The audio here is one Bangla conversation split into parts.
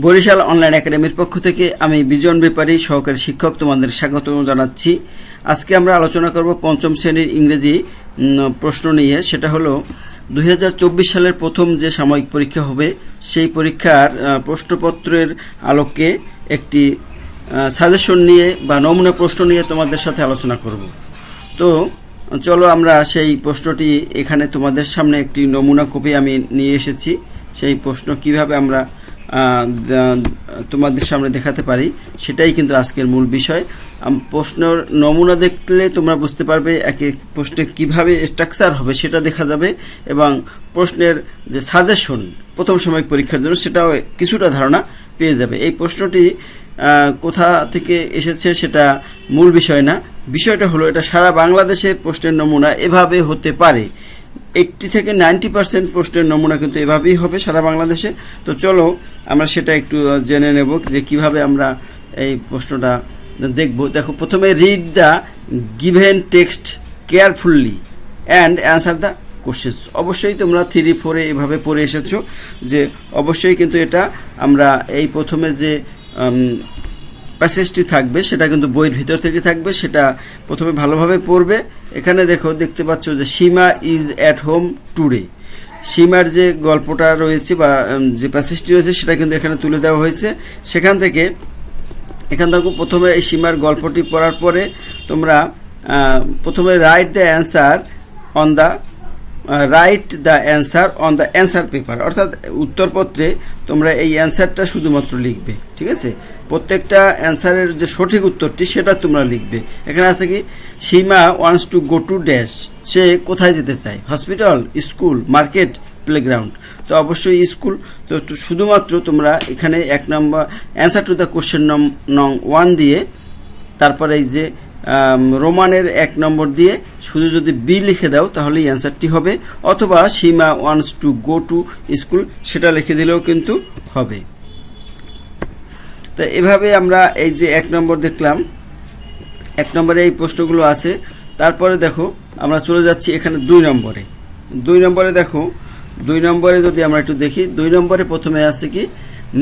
বরিশাল অনলাইন একাডেমির পক্ষ থেকে আমি বিজন ব্যাপারী সহকারী শিক্ষক তোমাদের স্বাগত জানাচ্ছি। আজকে আমরা আলোচনা করব পঞ্চম শ্রেণির ইংরেজি প্রশ্ন নিয়ে। সেটা হলো দু হাজার চব্বিশ সালের প্রথম যে সাময়িক পরীক্ষা হবে, সেই পরীক্ষার প্রশ্নপত্রের আলোকে একটি সাজেশন নিয়ে বা নমুনা প্রশ্ন নিয়ে তোমাদের সাথে আলোচনা করব। তো, চলো আমরা সেই প্রশ্নটি এখানে তোমাদের সামনে একটি নমুনা কপি আমি নিয়ে এসেছি। সেই প্রশ্ন কীভাবে আমরা তোমাদের সামনে দেখাতে পারি। সেটাই কিন্তু আজকের মূল বিষয়। প্রশ্নের নমুনা দেখলে তোমরা বুঝতে পারবে এক এক প্রশ্নের কীভাবে স্ট্রাকচার হবে সেটা দেখা যাবে এবং প্রশ্নের যে সাজেশন প্রথম সাময়িক পরীক্ষার জন্য সেটাও কিছুটা ধারণা পেয়ে যাবে। এই প্রশ্নটি কোথা থেকে এসেছে সেটা মূল বিষয় না। বিষয়টা হলো এটা সারা বাংলাদেশের প্রশ্নের নমুনা এভাবে হতে পারে। এইটটি থেকে নাইনটি পার্সেন্ট প্রশ্নের নমুনা কিন্তু এভাবেই হবে সারা বাংলাদেশে। তো চলো, আমরা সেটা একটু জেনে নেব যে কীভাবে আমরা এই প্রশ্নটা দেখব। দেখো, প্রথমে read the given text carefully and answer the questions অবশ্যই তোমরা থ্রি ফোরে এভাবে পড়ে এসেছ যে অবশ্যই কিন্তু এটা আমরা এই প্রথমে যে প্যাসেজটি থাকবে, সেটা কিন্তু বইয়ের ভিতর থেকে থাকবে, সেটা প্রথমে ভালোভাবে পড়বে। এখানে দেখো, দেখতে পাচ্ছ যে Seema is at home today. সীমার যে গল্পটা রয়েছে বা যে প্যাসেজটি রয়েছে, সেটা কিন্তু এখানে তুলে দেওয়া হয়েছে। সেখান থেকে, এখান থেকে প্রথমে এই সীমার গল্পটি পড়ার পরে তোমরা প্রথমে write the answer on the write the answer on the answer paper অর্থাৎ উত্তরপত্রে তোমরা এই অ্যান্সারটা শুধুমাত্র লিখবে, ঠিক আছে? প্রত্যেকটা অ্যান্সারের যে সঠিক উত্তরটি সেটা তোমরা লিখবে। এখানে আছে কি? Seema wants to go to dash সে কোথায় যেতে চায়? হসপিটাল স্কুল মার্কেট প্লেগ্রাউন্ড তো অবশ্যই স্কুল তো শুধুমাত্র তোমরা এখানে এক নম্বর অ্যান্সার টু দ্য কোশ্চেন নং ওয়ান দিয়ে তারপরে এই যে রোমানের এক নম্বর দিয়ে শুধু যদি বি লিখে দাও তাহলেই অ্যান্সারটি হবে, অথবা Seema wants to go to school সেটা লিখে দিলেও কিন্তু হবে। তো এভাবে আমরা এই যে এক নম্বর দেখলাম, এক নম্বরে এই প্রশ্নগুলো আছে, তারপরে দেখো আমরা চলে যাচ্ছি এখানে দুই নম্বরে। দুই নম্বরে দেখো, দুই নম্বরে যদি আমরা একটু দেখি, দুই নম্বরে প্রথমে আছে কি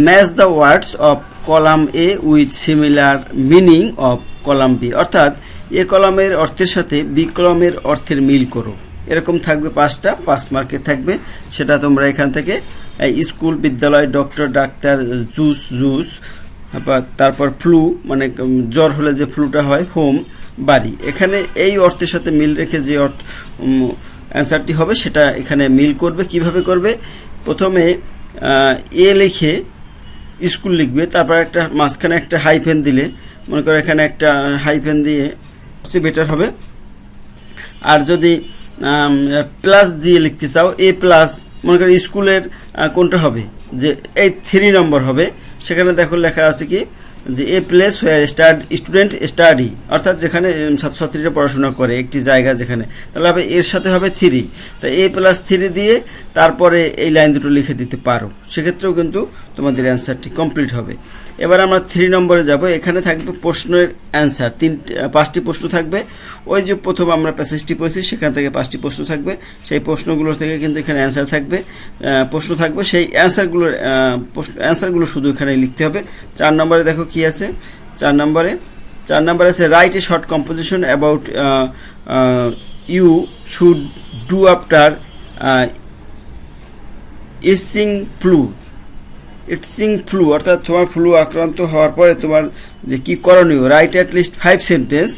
match the words of column A with similar meaning of column B অর্থাৎ, এ কলামের অর্থের সাথে বি কলামের অর্থের মিল করো। এরকম থাকবে পাঁচটা, পাঁচ মার্কে থাকবে। সেটা তোমরা এখান থেকে স্কুল বিদ্যালয় ডক্টর, ডাক্তার, জুস জুস তারপর ফ্লু মানে জ্বর হলে যে ফ্লুটা হয়, হোম, বাড়ি। এখানে এই অর্থের সাথে মিল রেখে যে অর্থ অ্যান্সারটি হবে, সেটা এখানে মিল করবে, কীভাবে করবে? প্রথমে এ লিখে স্কুল লিখবে, তারপর একটা মাঝখানে একটা হাইফেন দিলে মনে করো এখানে একটা হাইফেন দিয়ে সবচেয়ে বেটার হবে। আর যদি প্লাস দিয়ে লিখতে চাও এ প্লাস মনে করো স্কুলের কোনটা হবে? যে এই থ্রি নম্বর হবে। সেখানে দেখো লেখা আছে কি যে a place where stud student study অর্থাৎ যেখানে ছাত্রছাত্রীরা পড়াশোনা করে, একটি জায়গা যেখানে। তাহলে হবে, এর সাথে হবে থ্রি তা এ প্লাস থ্রি দিয়ে তারপরে এই লাইন দুটো লিখে দিতে পারো। সেক্ষেত্রেও কিন্তু তোমাদের অ্যান্সারটি কমপ্লিট হবে। এবার আমরা থ্রি নম্বরে যাব। এখানে থাকবে প্রশ্নের অ্যান্সার তিন পাঁচটি প্রশ্ন থাকবে। ওই যে প্রথম আমরা প্যাসেজটি পড়েছি, সেখান থেকে পাঁচটি প্রশ্ন থাকবে। সেই প্রশ্নগুলো থেকে কিন্তু এখানে অ্যান্সার থাকবে। প্রশ্ন থাকবে। সেই অ্যান্সারগুলোর অ্যান্সারগুলো শুধু এখানে লিখতে হবে। চার নম্বরে দেখো কি আছে? চার নম্বরে। চার নম্বরে আছে write a short composition about you should do after easing flu I-Tsing flu অর্থাৎ তোমার ফ্লু আক্রান্ত হওয়ার পরে তোমার যে কী করণীয়? Write at least five sentence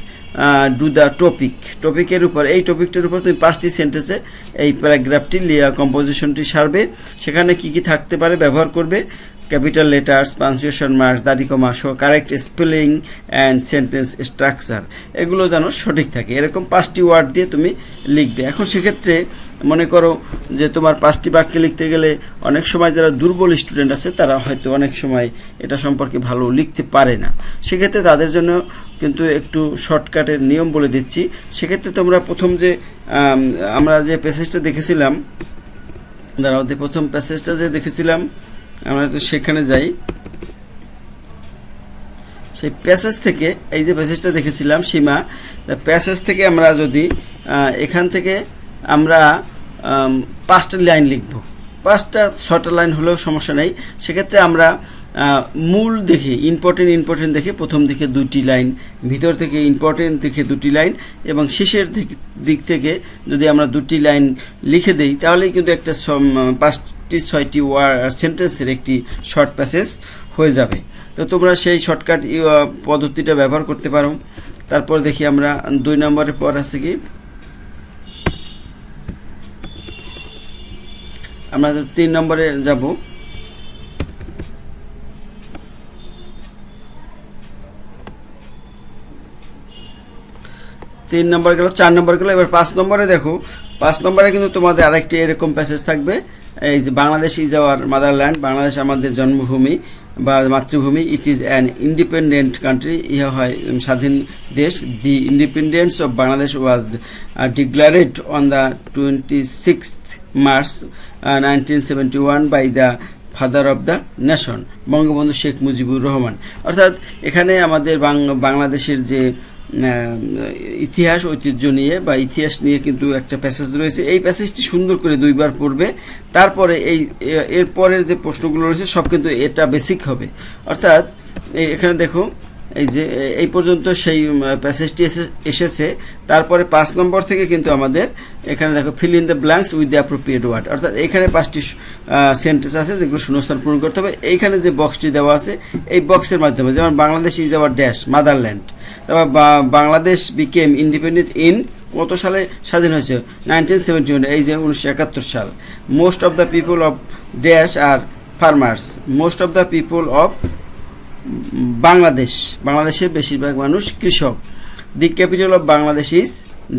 do the topic টপিকের উপর, এই টপিকটার উপর তুমি পাঁচটি সেন্টেন্সে এই প্যারাগ্রাফটি কম্পোজিশনটি সারবে। সেখানে কি কি থাকতে পারে, ব্যবহার করবে? ক্যাপিটাল লেটার্স পাঞ্চুয়েশন মার্কস দাড়ি কমা সহ correct spelling and sentence structure এগুলো যেন সঠিক থাকে। এরকম পাঁচটি ওয়ার্ড দিয়ে তুমি লিখবে। এখন সেক্ষেত্রে মনে করো যে তোমার পাঁচটি বাক্যে লিখতে গেলে অনেক সময় যারা দুর্বল স্টুডেন্ট আছে, তারা হয়তো অনেক সময় এটা সম্পর্কে ভালো লিখতে পারে না। সেক্ষেত্রে তাদের জন্য কিন্তু একটু শর্টকাটের নিয়ম বলে দিচ্ছি। সেক্ষেত্রে তোমরা প্রথম যে আমরা যে প্যাসেজটা দেখেছিলাম, দাঁড়াও প্রথম প্যাসেজটা যে দেখেছিলাম আমরা তো সেখানে যাই। সেই প্যাসেজ থেকে এই যে প্যাসেজটা দেখেছিলাম সীমা প্যাসেজ থেকে আমরা যদি এখান থেকে আমরা আম, পাঁচটা লাইন লিখব। পাঁচটা ছটা লাইন হলেও সমস্যা নেই। সেক্ষেত্রে আমরা মূল দেখে ইম্পর্টেন্ট ইম্পর্টেন্ট দেখে প্রথম দিকে দুটি লাইন ভিতর থেকে ইম্পর্টেন্ট দেখে দুটি লাইন এবং শেষের দিক- থেকে যদি আমরা দুটি লাইন লিখে দেই তাহলেই কিন্তু একটা সম- পাঁচটি ছয়টি সেন্টেন্সের একটি শর্ট প্যাসেজ হয়ে যাবে। তো তোমরা সেই শর্টকাট পদ্ধতিটা ব্যবহার করতে পারো। তারপর দেখি আমরা দুই নম্বরের পর আছে কি? আমরা তিন নম্বরে যাব। তিন নম্বর গেল, চার নম্বর গেল। এবার পাঁচ নম্বরে দেখো। পাঁচ নম্বরে কিন্তু তোমাদের আরেকটি এরকম প্যাসেজ থাকবে। এই যে Bangladesh is our motherland, Bangladesh আমাদের জন্মভূমি বা মাতৃভূমি it is an independent country ইহা হয় স্বাধীন দেশ। The independence of Bangladesh was declared on the twenty sixth March nineteen seventy one by the father of the nation Bangabandhu Sheikh Mujibur Rahman. অর্থাৎ, এখানে আমাদের বাংলাদেশের যে ইতিহাস, ঐতিহ্য নিয়ে বা ইতিহাস নিয়ে কিন্তু একটা প্যাসেজ রয়েছে। এই প্যাসেজটি সুন্দর করে দুইবার পড়বে। তারপরে এই এরপরের এর পরের যে প্রশ্নগুলো রয়েছে, সব কিন্তু এটা বেসিক হবে। অর্থাৎ এখানে দেখো এই যে, এই পর্যন্ত সেই প্যাসেজটি এসে- এসেছে। তারপরে পাঁচ নম্বর থেকে কিন্তু আমাদের এখানে দেখো fill in the blanks with the appropriate word অর্থাৎ এখানে পাঁচটি সেন্টেন্স আছে যেগুলো শূন্যস্থান পূরণ করতে হবে। এইখানে যে বক্সটি দেওয়া আছে, এই বক্সের মাধ্যমে, যেমন Bangladesh is our dash motherland তারপর বাংলাদেশ বিকেম ইন্ডিপেন্ডেন্ট ইন কত সালে স্বাধীন হয়েছে? নাইনটিন সেভেন্টি এই যে উনিশশো একাত্তর সাল। Most of the people of dash are farmers most of the people of Bangladesh, বাংলাদেশের বেশিরভাগ মানুষ কৃষক। The capital of Bangladesh is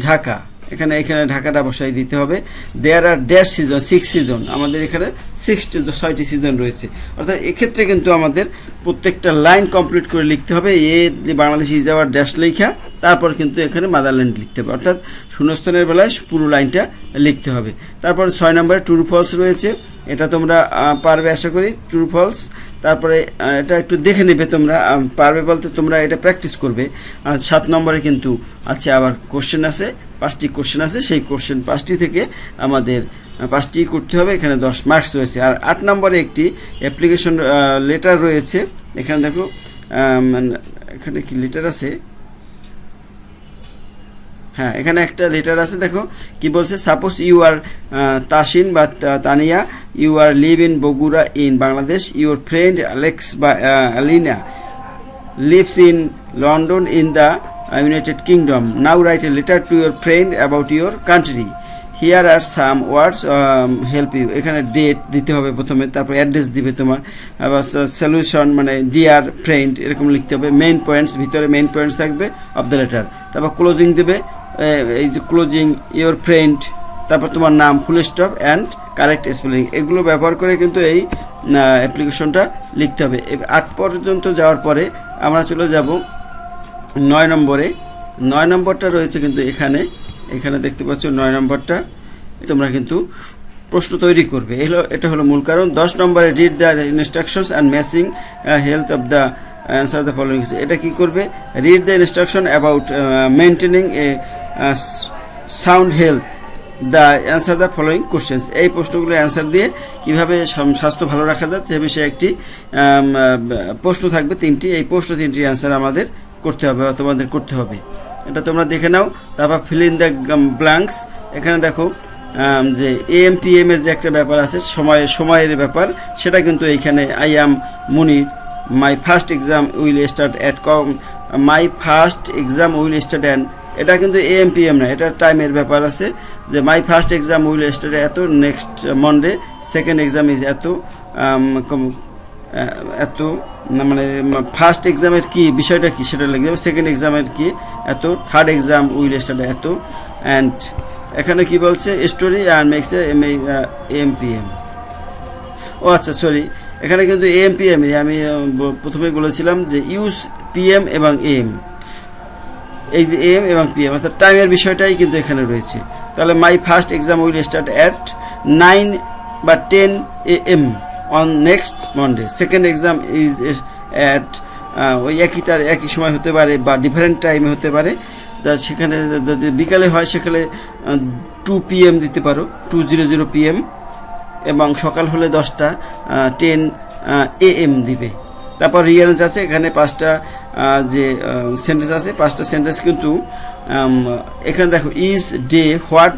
Dhaka এখানে এখানে ঢাকাটা বসাই দিতে হবে। There are dash season six season আমাদের এখানে সিক্সটি ছয়টি সিজন রয়েছে। অর্থাৎ এক্ষেত্রে কিন্তু আমাদের প্রত্যেকটা লাইন কমপ্লিট করে লিখতে হবে। A Bangladesh is our dash লেখা। তারপর কিন্তু এখানে মাদারল্যান্ড লিখতে হবে। অর্থাৎ শূন্যস্থানের বেলায় পুরো লাইনটা লিখতে হবে। তারপর ছয় নম্বরে ট্রু ফলস রয়েছে। এটা তোমরা পারবে আশা করি। ট্রু ফলস তারপরে এটা একটু দেখে নেবে তোমরা পারবে বলতে তোমরা এটা প্র্যাকটিস করবে। আর সাত নম্বরে কিন্তু আছে আবার কোশ্চেন আছে, পাঁচটি কোশ্চেন আছে, সেই কোশ্চেন পাঁচটি থেকে আমাদের পাঁচটি করতে হবে, এখানে দশ মার্কস রয়েছে। আর আট নম্বরে একটি অ্যাপ্লিকেশন লেটার রয়েছে। এখানে দেখো এখানে কি লেটার আছে? হ্যাঁ এখানে একটা লেটার আছে, দেখো, কি বলছে? সাপোজ ইউ আর তাসিন বা Tania you are live in Bogura in Bangladesh your friend Alex বা Alina lives in London in the United Kingdom now write a letter to your friend about your country country. Are some words help you এখানে ডেট দিতে হবে প্রথমে, তারপর অ্যাড্রেস দিবে তোমার। আবার সলিউশন মানে ডিয়ার ফ্রেন্ড এরকম লিখতে হবে। মেইন পয়েন্টস ভিতরে মেইন পয়েন্টস থাকবে অফ দ্য লেটার তারপর ক্লোজিং দেবে এই যে ক্লোজিং ইওর ফ্রেন্ড তারপর তোমার নাম full stop and correct spelling এগুলো ব্যবহার করে কিন্তু এই অ্যাপ্লিকেশনটা লিখতে হবে। আট পর্যন্ত যাওয়ার পরে আমরা চলে যাব নয় নম্বরে। নয় নম্বরটা রয়েছে কিন্তু এখানে। এখানে দেখতে পাচ্ছ নয় নম্বরটা। তোমরা কিন্তু প্রশ্ন তৈরি করবে। এগুলো এটা হলো মূল কারণ। দশ নম্বরে read the instructions and massing health of the answer the following এটা কি করবে? Read the instruction about maintaining a sound health the answer the following questions এই প্রশ্নগুলো অ্যান্সার দিয়ে কীভাবে স্বাস্থ্য ভালো রাখা যায় সে বিষয়ে একটি আম, প্রশ্ন থাকবে তিনটি। এই প্রশ্ন তিনটি অ্যান্সার আমাদের করতে হবে বা তোমাদের করতে হবে। এটা তোমরা দেখে নাও। তারপর ফিল ইন দ্য ব্ল্যাঙ্কস এখানে দেখো যে এম পি এম এর যে একটা ব্যাপার আছে, সময়, সময়ের ব্যাপার, সেটা কিন্তু এইখানে I am Munir my first exam will start at come my first exam will start and এটা কিন্তু এ এম পি এম না, এটা টাইমের ব্যাপার আছে, যে my first exam will start at next Monday second exam is at at মানে ফার্স্ট এক্সামের কি বিষয়টা কি সেটা লিখে দেবে সেকেন্ড এক্সামের কি at third exam will start at and এখানে কি বলছে story and makes M M P M O আচ্ছা সরি এখানে কিন্তু এম পি এম আমি প্রথমেই বলেছিলাম যে ইউজ পিএম এবং এম এই যে এম এবং পিএম অর্থাৎ টাইমের বিষয়টাই কিন্তু এখানে রয়েছে। তাহলে my first exam will start at nine বা ten a m on next Monday second exam is at ওই একই তার, একই সময় হতে পারে বা ডিফারেন্ট টাইমে হতে পারে। তা সেখানে যদি বিকালে হয় সেখানে টু পিএম দিতে পারো টু জিরো জিরো পিএম এবং সকাল হলে দশটা টেন এ এম দিবে। তারপর রিয়ারেন্স আছে, এখানে পাঁচটা যে সেন্টেন্স আছে, পাঁচটা সেন্টেন্স কিন্তু এখানে দেখো ইজ ডে হোয়াট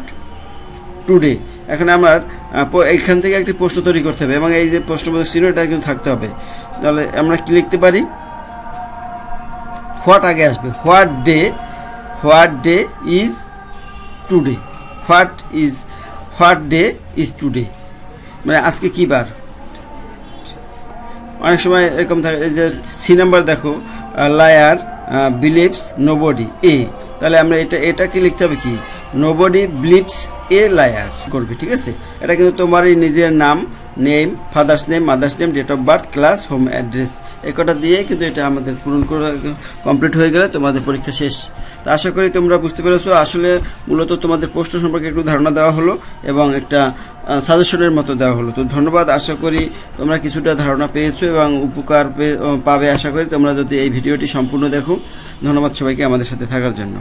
টুডে এখন আমার এখান থেকে একটি প্রশ্ন তৈরি করতে হবে এবং এই যে প্রশ্নবোধক চিহ্ন এটা কিন্তু থাকতে হবে। তাহলে আমরা কি লিখতে পারি? হোয়াট আগে আসবে? What day what day is today. What is, what day is today. মানে আজকে কী বার? অনেক সময় এরকম থাকে যে সি নাম্বার দেখো লায়ার বিলিভস, নোবডি, এ। তাহলে আমরা এটা এটা কি লিখতে হবে কি? নোবডি বিলিভস এ লায়ার করবে, ঠিক আছে? এটা কিন্তু তোমারই নিজের নাম name father's name mother's name date of birth class home address এ কটা দিয়ে কিন্তু এটা আমাদের পূরণ করে কমপ্লিট হয়ে গেলে তোমাদের পরীক্ষা শেষ। তো আশা করি তোমরা বুঝতে পেরেছ। আসলে মূলত তোমাদের প্রশ্ন সম্পর্কে একটু ধারণা দেওয়া হলো এবং একটা সাজেশনের মতো দেওয়া হলো। তো ধন্যবাদ। আশা করি তোমরা কিছুটা ধারণা পেয়েছ এবং উপকার পাবে। আশা করি তোমরা যদি এই ভিডিওটি সম্পূর্ণ দেখো। ধন্যবাদ সবাইকে আমাদের সাথে থাকার জন্য।